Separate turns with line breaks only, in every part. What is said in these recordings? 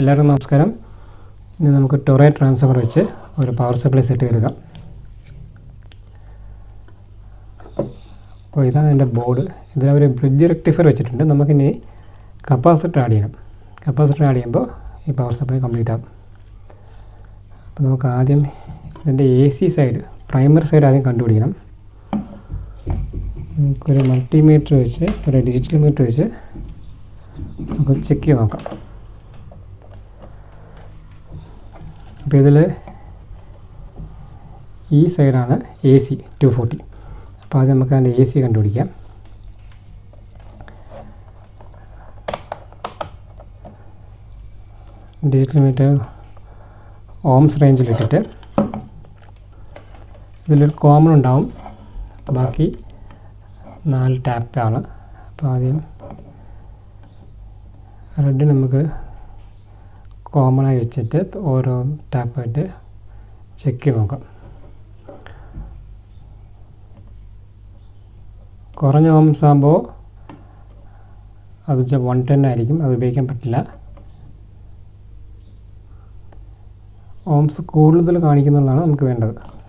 എല്ലാവർക്കും നമസ്കാരം. ഇനി നമുക്ക് ടൊറേ ട്രാൻസ്ഫർ വെച്ച് ഒരു പവർ സപ്ലൈ സെറ്റ് ചെയ്തുക അപ്പോൾ ഇതാണ് എന്റെ ബോർഡ്. ഇതിൽ ഒരു ബ്രിഡ്ജ് റെക്ടിഫയർ വെച്ചിട്ടുണ്ട്. നമുക്കിനി കപ്പാസിറ്റർ ആഡ് ചെയ്യണം. കപ്പാസിറ്റർ ആഡ് ചെയ്യുമ്പോൾ ഈ പവർ സപ്ലൈ കംപ്ലീറ്റ് ആകും അപ്പോൾ നമുക്ക് ആദ്യം ഇതിന്റെ A C side primary side ആദ്യം കണ്ടുപിടിക്കണം. നമുക്കൊരു മൾട്ടിമീറ്റർ വെച്ച് ഒരു ഡിജിറ്റൽ മീറ്റർ വെച്ച് നമുക്ക് ചെക്ക് ചെയ്ത് നോക്കാം. അപ്പോൾ ഇതിൽ ഈ സൈഡാണ് എ സി ടു ഫോർട്ടി അപ്പോൾ ആദ്യം നമുക്ക് അതിന്റെ എ സി കണ്ടുപിടിക്കാം. ഡിജിറ്റൽ മീറ്റർ ഓംസ് റേഞ്ചിലിട്ടിട്ട് ഇതിലൊരു കോമൺ ഉണ്ടാവും. ബാക്കി നാല് ടാപ്പാണ് അപ്പോൾ ആദ്യം റെഡ് നമുക്ക് കോമൺ ആയി വെച്ചിട്ട് ഓരോ ടാപ്പായിട്ട് ചെക്ക് നോക്കാം. കുറഞ്ഞ ഓംസ് ആകുമ്പോൾ അത് വൺ ടെൻ ആയിരിക്കും അത് ഉപയോഗിക്കാൻ പറ്റില്ല. ഓംസ് കൂടുതൽ കാണിക്കുന്നുള്ളതാണ് നമുക്ക് വേണ്ടത്.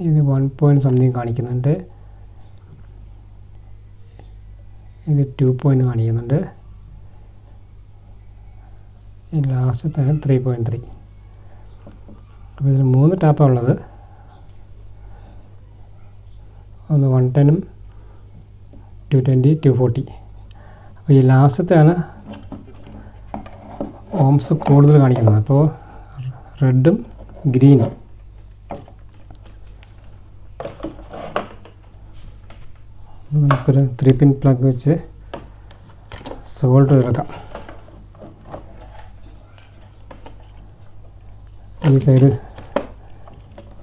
ഇത് വൺ പോയിന്റ് സംതിങ് കാണിക്കുന്നുണ്ട്. ഇത് ടു പോയിന്റ് കാണിക്കുന്നുണ്ട്. ഈ ലാസ്റ്റത്തെ ത്രീ പോയിന്റ് ത്രീ അപ്പോൾ ഇതിന് മൂന്ന് ടാപ്പാണ് ഉള്ളത്. ഒന്ന് വൺ ടെനും ടു ട്വന്റി ടു ഫോർട്ടി അപ്പോൾ ഈ ലാസ്റ്റത്തെയാണ് ഓംസ് കൂടുതൽ കാണിക്കുന്നത്. അപ്പോൾ റെഡും ഗ്രീനും നമുക്കൊരു ത്രീ പിൻ പ്ലഗ് വെച്ച് സോൾഡർ ഇറക്കാം. ഈ സൈഡ്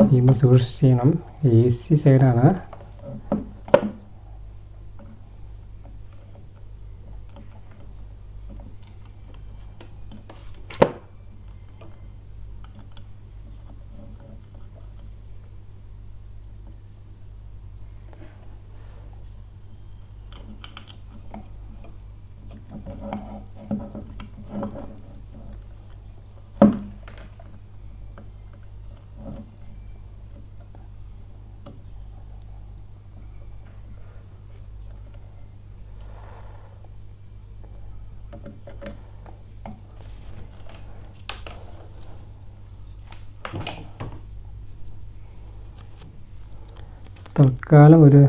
ചെയ്യുമ്പോൾ സൂക്ഷിച്ച് ചെയ്യണം. എ സി സൈഡാണ് തൽക്കാലം ഒരു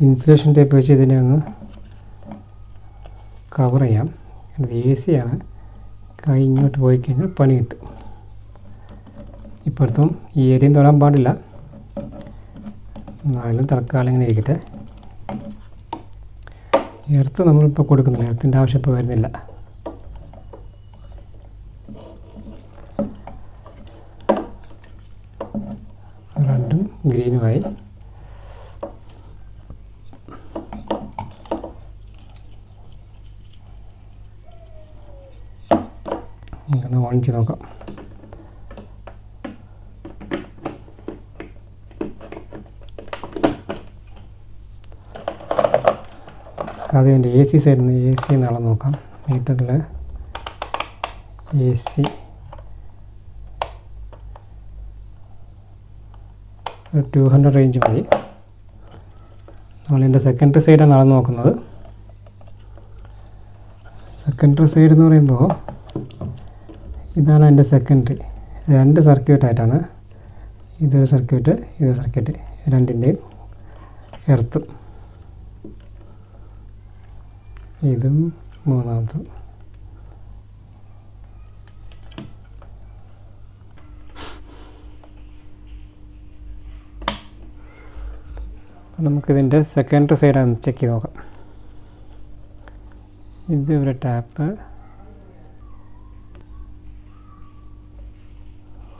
ഇൻസുലേഷൻ ടേപ്പ് വെച്ച് ഇതിനെ അങ്ങ് കവർ ചെയ്യാം. ഇത് എ സി ആണ്. കൈ ഇങ്ങോട്ട് പോയി കഴിഞ്ഞാൽ പണി കിട്ടും. ഇപ്പോഴത്തും ഈ ഏരിയയും തൊടാൻ പാടില്ല. എന്നാലും തൽക്കാലം ഇങ്ങനെ ഇരിക്കട്ടെ. എർത്ത് നമ്മളിപ്പോൾ കൊടുക്കുന്നില്ല. എർത്തിന്റെ ആവശ്യം ഇപ്പോൾ വരുന്നില്ല. റെഡും ഗ്രീനുമായി ഒന്ന് ഓൺ നോക്കാം. അത് എന്റെ എ സി സൈഡിൽ നിന്ന് എ സി നാളെ നോക്കാം. മീറ്ററിൽ A C two hundred range മതി. നമ്മളതിന്റെ സെക്കൻഡറി സൈഡാണ് അളന്ന് നോക്കുന്നത്. സെക്കൻഡറി സൈഡ് എന്ന് പറയുമ്പോൾ ഇതാണ് എന്റെ സെക്കൻഡറി രണ്ട് സർക്യൂട്ടായിട്ടാണ് ഇതൊരു സർക്യൂട്ട് ഇതൊരു സർക്യൂട്ട് രണ്ടിന്റെയും എർത്തും ഇതും മൂന്നാമത്തും നമുക്കിതിന്റെ സെക്കൻഡറി സൈഡാണ് ചെക്ക് ചെയ്ത് നോക്കാം. ഇത് ഒരു ടാപ്പ്.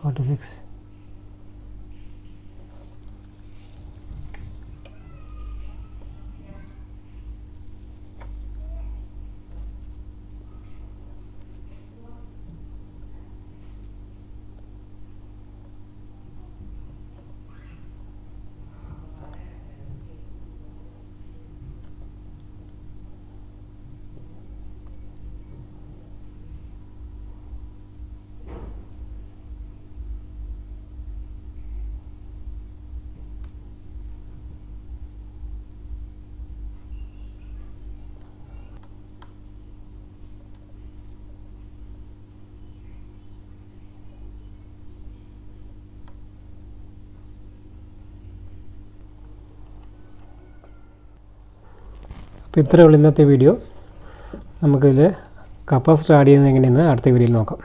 46 അപ്പോൾ ഇത്രയേ ഉള്ളൂ ഇന്നത്തെ വീഡിയോ. നമുക്കിതിൽ കപ്പാസിറ്റർ ആഡ് ചെയ്യുന്നത് എങ്ങനെയെന്ന് അടുത്ത വീഡിയോയിൽ നോക്കാം.